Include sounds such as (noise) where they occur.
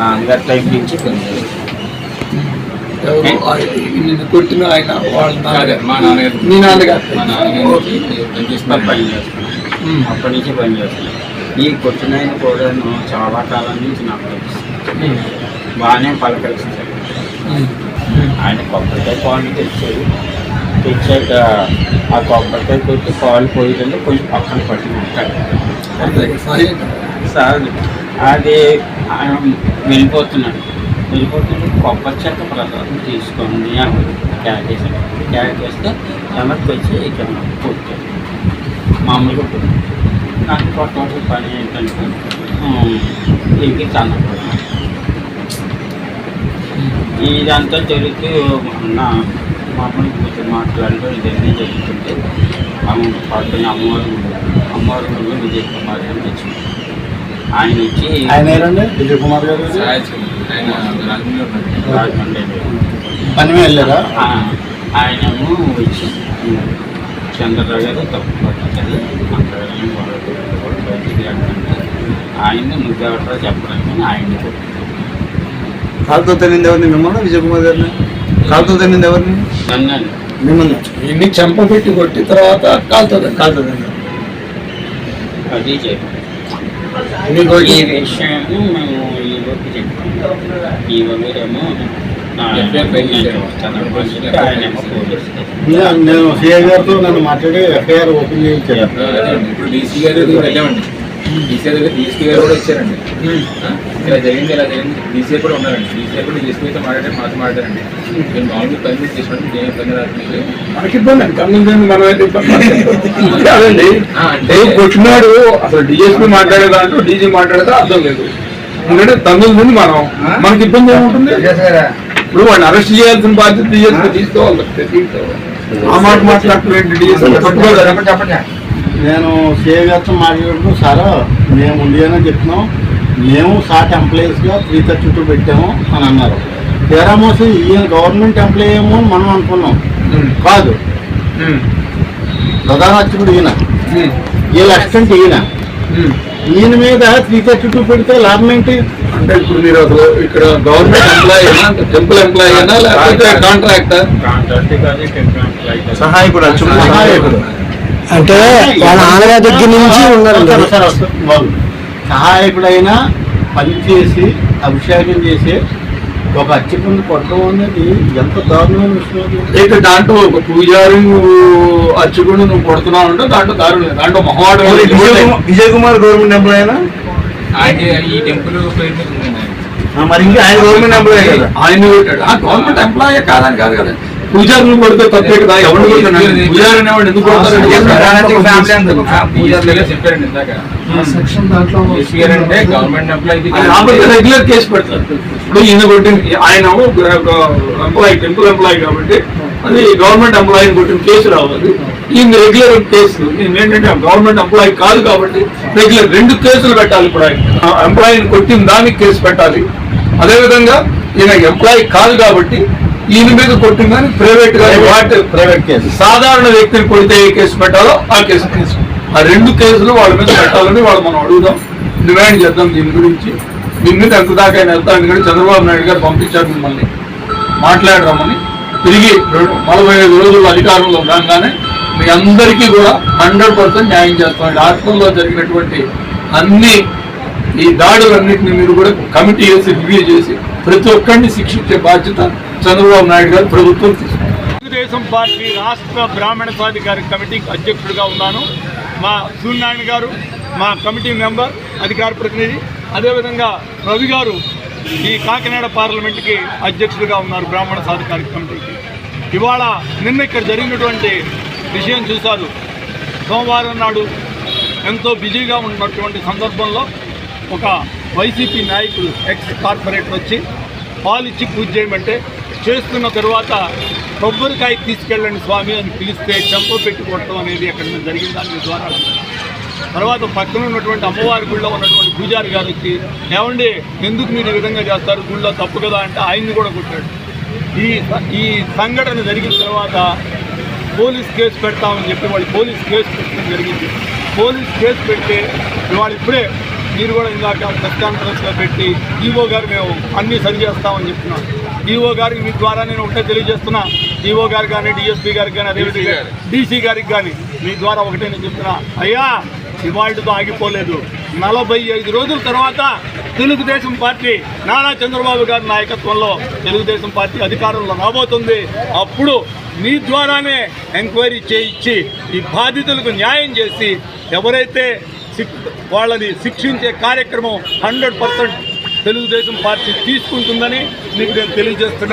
నాన్నగారి టైం నుంచి పనిచేస్తాను నిన్ను కొట్టిన ఆయన వాళ్ళ నాన్నగారు. మా నాన్నగారు. అప్పటి నుంచి పని చేస్తాను ఈ కొట్టిన ఆయన కూడా చాలా కాలం నుంచి నాకు తెలుసు. ఉమ్. బాగానే పలకరిస్తాడు. ఉమ్. ఆయన కొబ్బరికాయ పాలు తెచ్చాడు. తెచ్చాక ఆ కొబ్బరికాయ కొట్టి కాలు పోయిందంటే కొంచెం పక్కన పట్టి ఉంటాడు సార్ అది ఆయన వెళ్ళిపోతున్నాడు. వెళ్ళిపోతుంటే కొబ్బరి చెక్క ప్రసాదం తీసుకోండి అని క్యారెట్ చేశాడు. క్యారెట్ చేస్తే వెనక్కి వచ్చి ఇక్కడ కొట్టాడు మామూలుగా కొట్టాడు నాకు కొట్టవలసిన పని ఏంటంటే ఇంటికి తన ఇదంతా జరుగుతూ నా మామూలు కూర్చొని మాట్లాడుతూ ఇదన్నీ జరుగుతుంటే అమ్మ పక్కన అమ్మవారు అమ్మవారు గుడిలో విజయ్ కుమార్ అని వచ్చింది. ఆయన వచ్చి ఆయన విజయ్ కుమార్ గారు. ఆయన. రాజమండ్రి పని వెళ్ళారా ఆయనేమో వచ్చి చంద్రరావు గారు తప్పు కూడా బయటికి అంటే ఆయన్ని నువ్వెవరో చెప్పడానికి ఆయన్ని కొట్టాడు. కాలుతో తినింది ఎవరిని? మిమ్మల్ని? విజయ్ కుమార్ గారిని? కాలుతో తినింది ఎవరిని? మిమ్మల్ని. ఇన్ని చెంప పెట్టి కొట్టి తర్వాత కాలుతుంది కాలుతో తింది అది మీకు ఈ విషయం మేము ఈ చెప్పాము. నేను- సిఐ గారితో నన్ను మాట్లాడి ఎఫ్ఐఆర్ ఓపెన్ చేయించాను. ఇప్పుడు డీసీ గారి వెళ్ళామండి. డీసీ దగ్గర డీసీ గారు కూడా వచ్చారండి. ఆ? ఇలా జరిగింది ఇలా జరిగింది. డీసీ గారు కూడా ఉన్నారండి. డీసీ గారు కూడా డీసీ అయితే మాట్లాడారు మాతో మాట్లాడారండి నేను మామూలుగా పని చేసుకోండి నేను ఇబ్బంది రాదు మనకి ఇబ్బంది అండి. (laughs) అంటే కొట్టినాడు అసలు డిఎస్పీ మాట్లాడే దాంట్లో డీజీ మాట్లాడితే అర్థం లేదు. ఎందుకంటే తమిళ ముందు మనం మనకి ఇబ్బంది ఏముంటుంది? ఇప్పుడు వాడిని అరెస్ట్ చేయాల్సిన బాధ్యత డిఎస్పీ తీసుకోవాలి. ఆ మాట మాట్లాడుతున్న డిఎస్పీ నేను సిఐ గారితో మాట్లాడినప్పుడు సార్ మేము ముందుగానే చెప్తున్నాం. మేము సాట్ ఎంప్లాయీస్గా త్రీ థర్టీ టూ పెట్టాము అని అన్నారు. తీరా మోసం ఈయన గవర్నమెంట్ ఎంప్లాయీ ఏమో అని మనం అనుకున్నాం. కాదు. ప్రధాన అర్చకుడు ఈయన. వీళ్ళ అసిస్టెంట్ ఈయన. ఈయన మీద త్రీ థర్టీ టూ పెడితే లాభం ఏంటి? అంటే ఇప్పుడు మీరు అసలు ఇక్కడ గవర్నమెంట్ ఎంప్లాయీ టెంపుల్ ఎంప్లాయీ అయినా లేకపోతే కాంట్రాక్టర్ సహాయకుడు. సహాయకుడు. అంటే వాళ్ళ నాన్నగారి దగ్గర నుంచి ఉన్నారండి. సహాయకుడైనా పని చేసి అభిషేకం చేసి ఒక అర్చకుడిని కొట్టడం అనేది ఎంత దారుణమైన విషయం. అయితే దాంట్లో ఒక పూజారి నువ్వు అర్చకుడు నువ్వు కొడుతున్నావు అంటే దాంట్లో దారుణం. దాంట్లో మొహవాడు విజయ్ కుమార్ గవర్నమెంట్ ఎంప్లాయ్ అయినా ఆయన ఈ టెంపుల్. మరి ఇంకా ఆయన గవర్నమెంట్ ఎంప్లాయ్ కదా? ఆయన గవర్నమెంట్ ఎంప్లాయీ కాదని కాదు కదా. పూజారులు కొడితే తప్పే కదా ఎవరు పూజారి అనేవాడు ఎందుకు రెగ్యులర్ కేసు పెడతారు. ఇప్పుడు ఈయన కొట్టిన ఆయన ఎంప్లాయీ టెంపుల్ ఎంప్లాయీ కాబట్టి అది గవర్నమెంట్ ఎంప్లాయీని కొట్టిన కేసు రావాలి. ఈయన రెగ్యులర్ కేసు ఏంటంటే గవర్నమెంట్ ఎంప్లాయీ కాదు కాబట్టి రెగ్యులర్ రెండు కేసులు పెట్టాలి ఇప్పుడు ఆయన. ఎంప్లాయీని కొట్టిన దానికి కేసు పెట్టాలి. అదేవిధంగా ఈయన ఎంప్లాయీ కాదు కాబట్టి ఈయన మీద కొట్టిన దానికి ప్రైవేట్గా వాటి ప్రైవేట్ కేసు సాధారణ వ్యక్తిని కొడితే ఏ కేసు పెట్టాలో ఆ కేసు కేసు ఆ రెండు కేసులు వాళ్ళ మీద పెట్టాలని వాళ్ళు మనం అడుగుదాం. డిమాండ్ చేద్దాం దీని గురించి. దీని మీద ఎంత దాకా ఆయన వెళ్తాం ఎందుకంటే చంద్రబాబు నాయుడు గారు పంపించారు మిమ్మల్ని. మాట్లాడదామని తిరిగి రెండు నలభై ఐదు రోజులు అధికారంలో రాగానే మీ అందరికీ కూడా హండ్రెడ్ పర్సెంట్ న్యాయం చేస్తాం. రాష్ట్రంలో జరిగినటువంటి అన్ని ఈ దాడులన్నింటినీ మీరు కూడా కమిటీ వేసి రివ్యూ చేసి ప్రతి ఒక్కరిని శిక్షించే బాధ్యత చంద్రబాబు నాయుడు గారు ప్రభుత్వం తెలుగుదేశం పార్టీ రాష్ట్ర బ్రాహ్మణ సాధికారి కమిటీకి అధ్యక్షుడిగా ఉన్నాను. మా సూర్యనారాయణ గారు మా కమిటీ మెంబర్ అధికార ప్రతినిధి అదేవిధంగా రవి గారు ఈ కాకినాడ పార్లమెంట్కి అధ్యక్షుడిగా ఉన్నారు బ్రాహ్మణ సాధికారిక కమిటీకి. ఇవాళ నిన్న ఇక్కడ జరిగినటువంటి విషయం చూశారు. సోమవారం నాడు ఎంతో బిజీగా ఉన్నటువంటి సందర్భంలో ఒక వైసీపీ నాయకుడు ఎక్స్ కార్పొరేటర్ వచ్చి పాలు ఇచ్చి పూజ చేయమంటే చేస్తున్న తర్వాత కొబ్బరికాయ తీసుకెళ్ళండి స్వామి అని పిలిస్తే చెంప పెట్టి కొట్టడం అనేది అక్కడ మీద జరిగింది. దాని ద్వారా తర్వాత పక్కన ఉన్నటువంటి అమ్మవారి గుళ్ళో ఉన్నటువంటి పూజారి గారికి ఏమండి ఎందుకు మీరు ఈ విధంగా చేస్తారు? గుళ్ళో తప్పు కదా అంటే ఆయన్ని కూడా కొట్టాడు. ఈ ఈ సంఘటన జరిగిన తర్వాత పోలీస్ కేసు పెడతామని చెప్పి వాళ్ళు పోలీస్ కేసు పెట్టడం జరిగింది. పోలీస్ కేసు పెడితే వాళ్ళు ఇప్పుడే మీరు కూడా ఇందాక ప్రెస్ కాన్ఫరెన్స్లో పెట్టి ఈఓ గారు మేము అన్నీ సరి చేస్తామని చెప్తున్నాం ఈఓ గారికి మీ ద్వారా నేను ఒకటే తెలియజేస్తున్నా. ఈఓ గారు కానీ డిఎస్పీ గారికి కానీ అదేవిధంగా డీసీ గారికి. కానీ మీ ద్వారా ఒకటే నేను చెప్తున్నా. అయ్యా ఇవాళతో ఆగిపోలేదు. నలభై ఐదు రోజుల తర్వాత తెలుగుదేశం పార్టీ నారా చంద్రబాబు గారి నాయకత్వంలో తెలుగుదేశం పార్టీ అధికారంలో రాబోతుంది. అప్పుడు మీ ద్వారానే ఎంక్వైరీ చేయించి ఈ బాధితులకు న్యాయం చేసి ఎవరైతే వాళ్ళని శిక్షించే కార్యక్రమం హండ్రెడ్ పర్సెంట్ తెలుగుదేశం పార్టీ తీసుకుంటుందని మీకు నేను తెలియజేస్తున్నా.